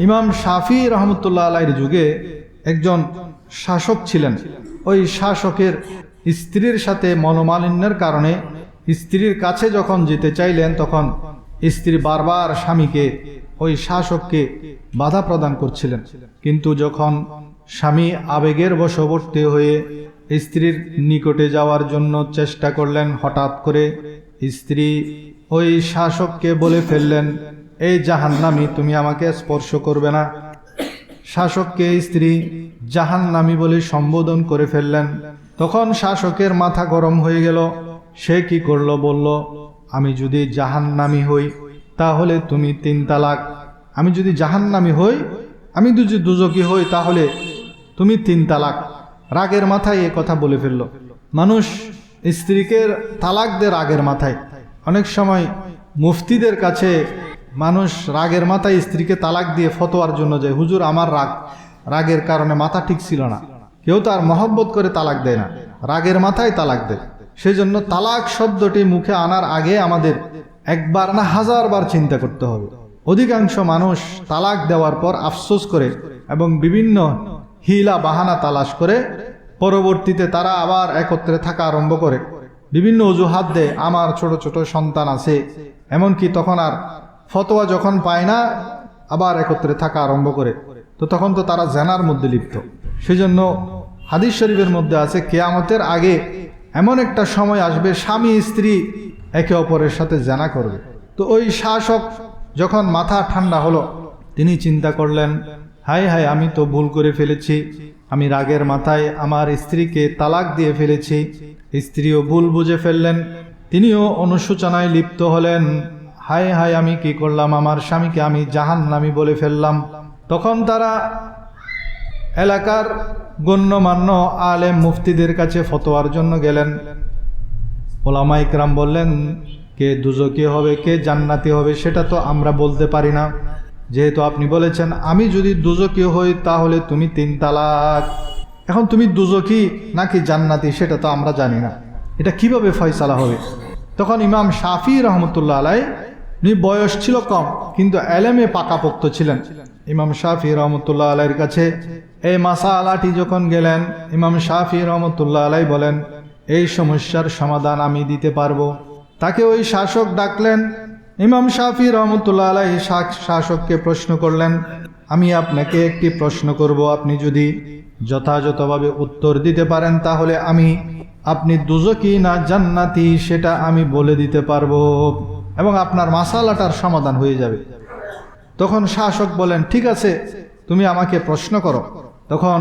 ইমাম শাফি রহমতুল্লাহ আলাইয়ের যুগে একজন শাসক ছিলেন। ওই শাসকের স্ত্রীর সাথে মনোমালিন্যের কারণে স্ত্রীর কাছে যখন যেতে চাইলেন, তখন স্ত্রী বারবার স্বামীকে, ওই শাসককে বাধা প্রদান করছিলেন। কিন্তু যখন স্বামী আবেগের বশবর্তী হয়ে স্ত্রীর নিকটে যাওয়ার জন্য চেষ্টা করলেন, হঠাৎ করে স্ত্রী ওই শাসককে বলে ফেললেন এই জাহান্নামি, তুমি আমাকে স্পর্শ করবে না। শাসককে স্ত্রী জাহান্নামি বলে সম্বোধন করে ফেললেন। তখন শাসকের মাথা গরম হয়ে গেল। সে কি করল বলল, আমি যদি জাহান্নামি হই, তাহলে তুমি তিন তালাক। আমি যদি জাহান্নামি হই, আমি যদি দুজকি হই, তাহলে তুমি তিন তালাক। রাগের মাথায় এ কথা বলে ফেলল। মানুষ স্ত্রীকে তালাক দে রাগের মাথায়। অনেক সময় মুফতিদের কাছে মানুষ রাগের মাথায় স্ত্রীকে তালাক দিয়ে ফতোয়ার জন্য যায়। হুজুর, আমার রাগ, রাগের কারণে মাথা ঠিক ছিল না। কেউ তার মহব্বত করে তালাক দেয় না। রাগের মাথায় তালাক দেয়। সেজন্য তালাক শব্দটি মুখে আনার আগে আমাদের একবার না হাজারবার চিন্তা করতে হবে। অধিকাংশ মানুষ তালাক দেওয়ার পর আফসোস করে এবং বিভিন্ন হিলা বাহানা তালাশ করে। পরবর্তীতে তারা আবার একত্রে থাকা আরম্ভ করে। বিভিন্ন অজুহাত দেয়, আমার ছোট ছোট সন্তান আছে। এমনকি তখন আর ফতোয়া যখন পায় না, আবার একত্রে থাকা আরম্ভ করে। তো তখন তো তারা জেনার মধ্যে লিপ্ত। সেজন্য হাদিস শরীফের মধ্যে আছে, কেয়ামতের আগে এমন একটা সময় আসবে, স্বামী, স্ত্রী একে অপরের সাথে জানা করবে। তো ওই শাসক যখন মাথা ঠান্ডা হলো, তিনি চিন্তা করলেন হাই হাই আমি তো ভুল করে ফেলেছি। আমি রাগের মাথায় আমার স্ত্রীকে তালাক দিয়ে ফেলেছি। স্ত্রীও ভুল বুঝে ফেললেন। তিনিও অনুশোচনায় লিপ্ত হলেন। হাই হায় আমি কি করলাম? আমার স্বামীকে আমি জাহান নামি বলে ফেললাম। তখন তারা এলাকার গণ্যমান্য আলেম মুফতিদের কাছে ফতোয়ার জন্য গেলেন। ওলামা ইকরাম বললেন, কে দুজকি হবে, কে জান্নাতি হবে, সেটা তো আমরা বলতে পারি না। যেহেতু আপনি বলেছেন, আমি যদি দুজকি হই, তাহলে তুমি তিন তালাক। এখন তুমি দুজকি নাকি জান্নাতি, সেটা তো আমরা জানি না। এটা কীভাবে ফয়সালা হবে? তখন ইমাম শাফি রহমতুল্লাহ আলাই উনি বয়স ছিল কম, কিন্তু এলেমে পাকাপোক্ত ছিলেন। ইমাম শাফি রহমতুল্লাহ আলাইয়ের কাছে, এই মাসা আলাটি যখন গেলেন, ইমাম শাফি রহমতুল্লাহ আলাই বলেন, এই সমস্যার সমাধান আমি দিতে পারব। তাকে ওই শাসক ডাকলেন। ইমাম শাফি রহমতুল্লাহ আলাই শাসককে প্রশ্ন করলেন, আমি আপনাকে একটি প্রশ্ন করব, আপনি যদি যথাযথভাবে উত্তর দিতে পারেন, তাহলে আমি, আপনি দুজকি না জান্নাতি, সেটা আমি বলে দিতে পারব। এবং আপনার মাসালাটার সমাধান হয়ে যাবে। তখন শাসক বলেন, ঠিক আছে, তুমি আমাকে প্রশ্ন করো। তখন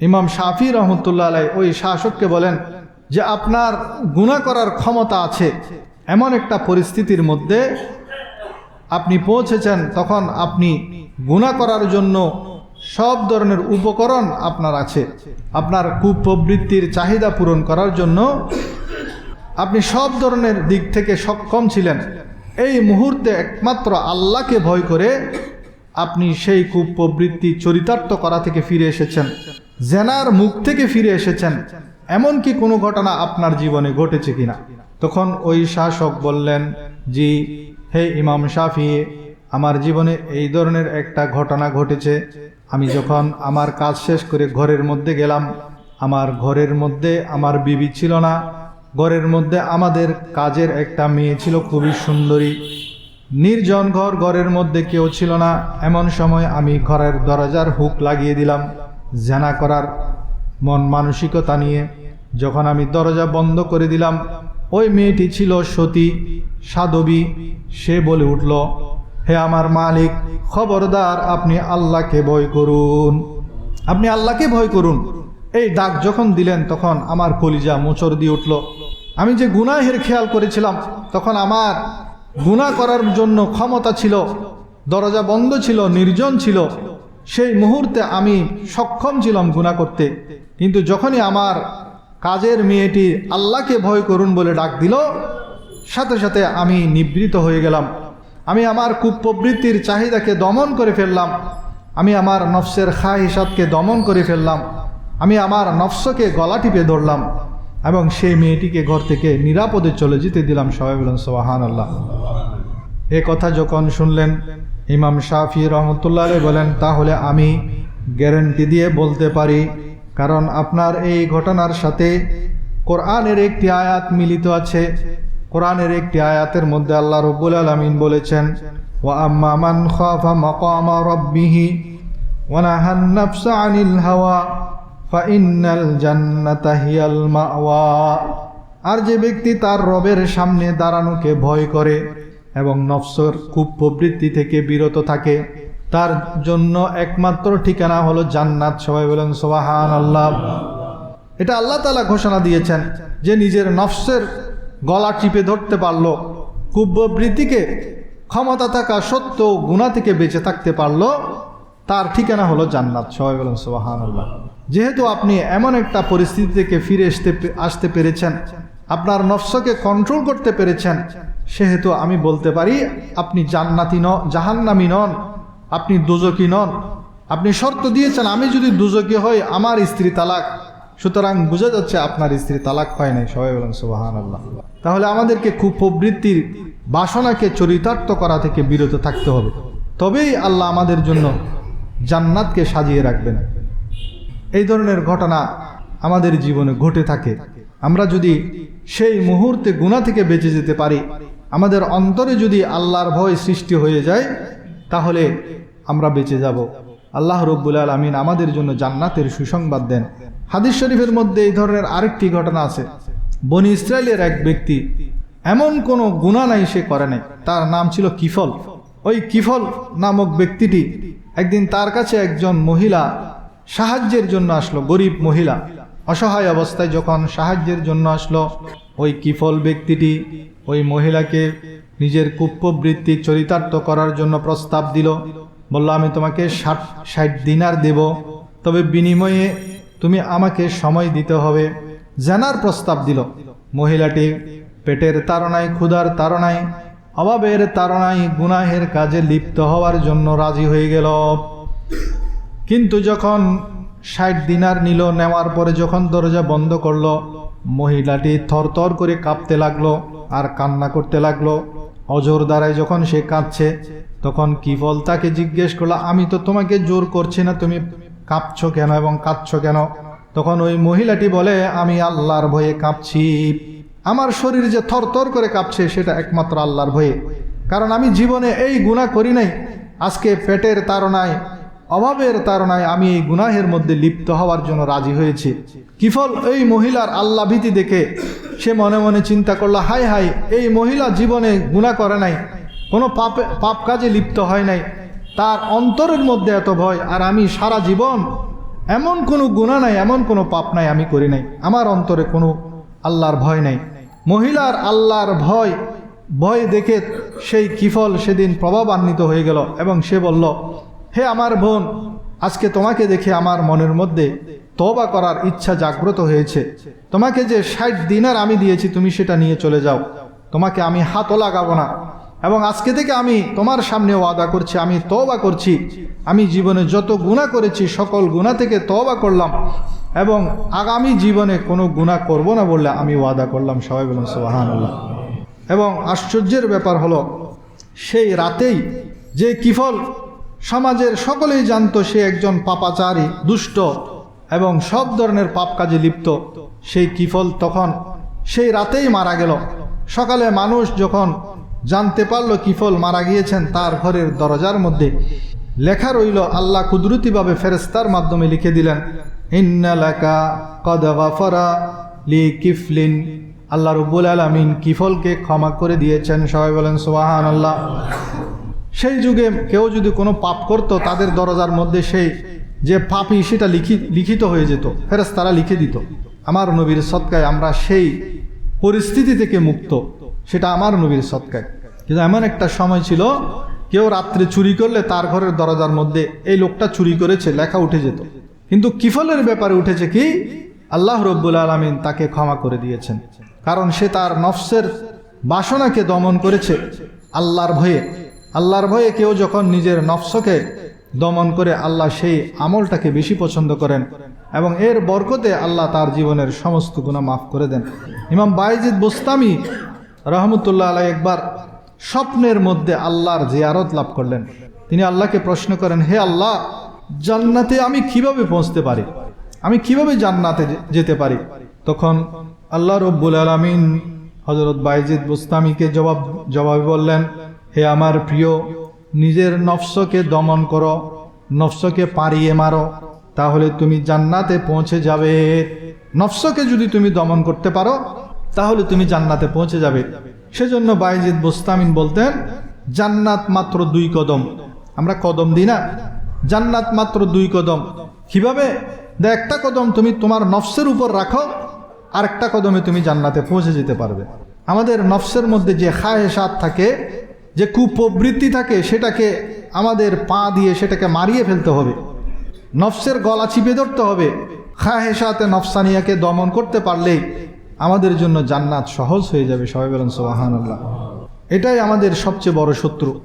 ইমাম শাফি রহমতুল্লাহ আলাই ওই শাসককে বলেন যে, আপনার গুণা করার ক্ষমতা আছে। এমন একটা পরিস্থিতির মধ্যে আপনি পৌঁছেছেন, তখন আপনি গুণা করার জন্য সব ধরনের উপকরণ আপনার আছে। আপনার কুপ্রবৃত্তির চাহিদা পূরণ করার জন্য আপনি সব ধরনের দিক থেকে সক্ষম ছিলেন। এই মুহূর্তে একমাত্র আল্লাহকে ভয় করে আপনি সেই কুপ্রবৃত্তি চরিতার্থ করা থেকে ফিরে এসেছেন। জেনার মুখ থেকে ফিরে এসেছেন। এমন কি কোনো ঘটনা আপনার জীবনে ঘটেছে কিনা। তখন ওই শাসক বললেন, জি, হে ইমাম শাফি, আমার জীবনে এই ধরনের একটা ঘটনা ঘটেছে। আমি যখন আমার কাজ শেষ করে ঘরের মধ্যে গেলাম, আমার ঘরের মধ্যে আমার বিবি ছিল না। ঘরের মধ্যে আমাদের কাজের একটা মেয়ে ছিল, খুবই সুন্দরী। নির্জন ঘর, ঘরের মধ্যে কেউ ছিল না। এমন সময় আমি ঘরের দরজার হুক লাগিয়ে দিলাম, জানা করার মন মানসিকতা নিয়ে। যখন আমি দরজা বন্ধ করে দিলাম, ওই মেয়েটি ছিল সতী, সাধবী। সে বলে উঠল, হে আমার মালিক, খবরদার, আপনি আল্লাহকে ভয় করুন। আপনি আল্লাহকে ভয় করুন। এই ডাক যখন দিলেন, তখন আমার কলিজা মোচর দিয়ে উঠল আমি যে গুনাহের খেয়াল করেছিলাম, তখন আমার গুণা করার জন্য ক্ষমতা ছিল, দরজা বন্ধ ছিল, নির্জন ছিল। সেই মুহূর্তে আমি সক্ষম ছিলাম গুণা করতে। কিন্তু যখনই আমার কাজের মেয়েটি আল্লাহকে ভয় করুন বলে ডাক দিল, সাথে সাথে আমি নিবৃত হয়ে গেলাম। আমি আমার কুপ্রবৃত্তির চাহিদাকে দমন করে ফেললাম। আমি আমার নফসের খা হিসাবকে দমন করে ফেললাম। আমি আমার নফসকে গলা টিপে ধরলাম। এবং সেই মেয়েটিকে ঘর থেকে নিরাপদে চলে যেতে দিলাম সবাই বলেন সোহান আল্লাহ এ কথা যখন শুনলেন, ইমাম শাফি রহমতুল্লাহ বলেন, তাহলে আমি গ্যারেন্টি দিয়ে বলতে পারি, কারণ আপনার এই ঘটনার সাথে কোরআনের একটি আয়াত মিলিত আছে। কোরআনের একটি আয়াতের মধ্যে আল্লাহ রব্বুল আলমিন বলেছেন, ওয়া আমি খাফা মকামা ওয়ানাহান আনিল হাওয়া। আর যে ব্যক্তি তার রবের সামনে দাঁড়ানোকে ভয় করে এবং নফসর খুব প্রবৃত্তি থেকে বিরত থাকে, তার জন্য একমাত্র ঠিকানা হলো জান্নাত। সবাই বলেন সোবাহান আল্লাহ এটা আল্লাহ তালা ঘোষণা দিয়েছেন যে নিজের নফসের গলা টিপে ধরতে পারল কুব্যবৃত্তিকে ক্ষমতা থাকা সত্য গুণা থেকে বেঁচে থাকতে পারল, তার ঠিকানা হলো জান্নাত। সবাই বলেন সোবাহান আল্লাহ যেহেতু আপনি এমন একটা পরিস্থিতি থেকে ফিরে আসতে আসতে পেরেছেন, আপনার নফসকে কন্ট্রোল করতে পেরেছেন, সেহেতু আমি বলতে পারি, আপনি জান্নাতি ন জাহান্নামি নন, আপনি দুজকি নন। আপনি শর্ত দিয়েছেন, আমি যদি দুজকি হই, আমার স্ত্রী তালাক। সুতরাং বোঝা যাচ্ছে আপনার স্ত্রী তালাক হয় নাই, সবাই বলেন সুবাহান আল্লাহ তাহলে আমাদেরকে খুব প্রবৃত্তির বাসনাকে চরিতার্থ করা থেকে বিরত থাকতে হবে। তবেই আল্লাহ আমাদের জন্য জান্নাতকে সাজিয়ে রাখবেন। এই ধরনের ঘটনা আমাদের জীবনে ঘটে থাকে। আমরা যদি সেই মুহূর্তে গুণা থেকে বেঁচে যেতে পারি, আমাদের অন্তরে যদি আল্লাহর ভয় সৃষ্টি হয়ে যায়, তাহলে আমরা বেঁচে যাব। আল্লাহ রব্বুল আলমিন আমাদের জন্য জান্নাতের সুসংবাদ দেন। হাদিস শরীফের মধ্যে এই ধরনের আরেকটি ঘটনা আছে। বনি ইসরায়েলের এক ব্যক্তি এমন কোনো গুণা নাই সে করে নাই। তার নাম ছিল কিফল। ওই কিফল নামক ব্যক্তিটি একদিন তার কাছে একজন মহিলা সাহায্যের জন্য আসলো গরিব মহিলা। অসহায় অবস্থায় যখন সাহায্যের জন্য আসলো, ওই কিফল ব্যক্তিটি ওই মহিলাকে নিজের কুপ্পবৃত্তি চরিতার্থ করার জন্য প্রস্তাব দিল। বলল, আমি তোমাকে ষাট ষাট দিনার দেব। তবে বিনিময়ে তুমি আমাকে সময় দিতে হবে। জানার প্রস্তাব দিল। মহিলাটি পেটের তারণায় ক্ষুধার তারণায় অভাবের তারণায় গুনাহের কাজে লিপ্ত হওয়ার জন্য রাজি হয়ে গেল। কিন্তু যখন ষাট দিনার নিল, নেওয়ার পরে যখন দরজা বন্ধ করল, মহিলাটি থরথর করে কাঁপতে লাগল আর কান্না করতে লাগল। অজোর দ্বারায় যখন সে কাঁদছে, তখন কিফল তাকে জিজ্ঞেস করল, আমি তো তোমাকে জোর করছি না, তুমি কাঁপছো কেন এবং কাঁদছো কেন? তখন ওই মহিলাটি বলে, আমি আল্লাহর ভয়ে কাঁপছি। আমার শরীর যে থরথর করে কাঁপছে, সেটা একমাত্র আল্লাহর ভয়ে। কারণ আমি জীবনে এই গুণা করি নাই। আজকে পেটের তাড়নায় অভাবের তারণায় আমি এই গুনাহের মধ্যে লিপ্ত হওয়ার জন্য রাজি হয়েছি। কিফল এই মহিলার আল্লাহ ভীতি দেখে সে মনে মনে চিন্তা করল, হাই হাই, এই মহিলা জীবনে গুণা করে নাই, কোনো পাপে, পাপ কাজে লিপ্ত হয় নাই, তার অন্তরের মধ্যে এত ভয়, আর আমি সারা জীবন এমন কোনো গুণা নাই, এমন কোনো পাপ নাই আমি করি নাই, আমার অন্তরে কোনো আল্লাহর ভয় নাই। মহিলার আল্লাহর ভয় ভয় দেখে সেই কিফল সেদিন প্রভাবান্বিত হয়ে গেল এবং সে বলল হে আমার বোন, আজকে তোমাকে দেখে আমার মনের মধ্যে তবা করার ইচ্ছা জাগ্রত হয়েছে। তোমাকে যে ষাট দিনার আমি দিয়েছি, তুমি সেটা নিয়ে চলে যাও। তোমাকে আমি হাতও লাগাবো না। এবং আজকে থেকে আমি তোমার সামনে ওয়াদা করছি, আমি তবা করছি। আমি জীবনে যত গুণা করেছি, সকল গুণা থেকে তবা করলাম। এবং আগামী জীবনে কোনো গুণা করব না বললে আমি ওয়াদা করলাম। সবাই বলুন সোহান এবং আশ্চর্যের ব্যাপার হলো, সেই রাতেই যে কিফল সমাজের সকলেই জানতো সে একজন পাপাচারী, দুষ্ট এবং সব ধরনের পাপ কাজে লিপ্ত। সেই কিফল তখন সেই রাতেই মারা গেল। সকালে মানুষ যখন জানতে পারল কিফল মারা গিয়েছেন, তার ঘরের দরজার মধ্যে লেখা রইল, আল্লাহ কুদরতিভাবে ফেরেস্তার মাধ্যমে লিখে দিলেন লি কিফলিন। আল্লাহ রব্বুল আলমিন কিফলকে ক্ষমা করে দিয়েছেন। সবাই বলেন সোহান আল্লাহ সেই যুগে কেউ যদি কোনো পাপ করত, তাদের দরজার মধ্যে সেই যে পাপই সেটা লিখি, লিখিত হয়ে যেত ফেরেস তারা লিখে দিত। আমার নবীর সৎকায় আমরা সেই পরিস্থিতি থেকে মুক্ত, সেটা আমার নবীর সৎকায়। কিন্তু এমন একটা সময় ছিল, কেউ রাত্রে চুরি করলে তার ঘরের দরজার মধ্যে এই লোকটা চুরি করেছে, লেখা উঠে যেত। কিন্তু কিফলের ব্যাপারে উঠেছে কি, আল্লাহ রব্বুল আলমিন তাকে ক্ষমা করে দিয়েছেন। কারণ সে তার নফসের বাসনাকে দমন করেছে আল্লাহর ভয়ে। আল্লাহর ভয়ে কেউ যখন নিজের নফসকে দমন করে আল্লাহ সেই আমলটাকে বেশি পছন্দ করেন এবং এর বরকতে আল্লাহ তার জীবনের সমস্ত গুণা মাফ করে দেন। ইমাম বাইজিদ বোস্তামি রহমতুল্লাহ আলাই একবার স্বপ্নের মধ্যে আল্লাহর জিয়ারত লাভ করলেন। তিনি আল্লাহকে প্রশ্ন করেন, হে আল্লাহ, জান্নাতে আমি কীভাবে পৌঁছতে পারি? আমি কীভাবে জান্নাতে যেতে পারি? তখন আল্লাহ রব্বুল আলমিন হজরত বাইজিদ বুস্তামিকে জবাব, জবাবে বললেন হে আমার প্রিয়, নিজের নফসকে দমন করো, নফসকে পারিয়ে মারো, তাহলে তুমি জান্নাতে পৌঁছে যাবে। নফসকে যদি তুমি দমন করতে পারো, তাহলে তুমি জান্নাতে পৌঁছে যাবে। সেজন্য বাইজিদ বোস্তামিন বলতেন, জান্নাত মাত্র দুই কদম। আমরা কদম দিই না। জান্নাত মাত্র দুই কদম। কীভাবে? একটা কদম তুমি তোমার নফসের উপর রাখো আর একটা কদমে তুমি জান্নাতে পৌঁছে যেতে পারবে। আমাদের নফসের মধ্যে যে খায় সাত থাকে যে কুপ্রবৃত্তি থাকে সেটাকে আমাদের পা দিয়ে সেটাকে মারিয়ে ফেলতে হবে। নফসের গলা চিপে ধরতে হবে। খাহেসাতে নফসানিয়াকে দমন করতে পারলেই আমাদের জন্য জান্নাত সহজ হয়ে যাবে। সবাই বলেন সোহান এটাই আমাদের সবচেয়ে বড় শত্রু।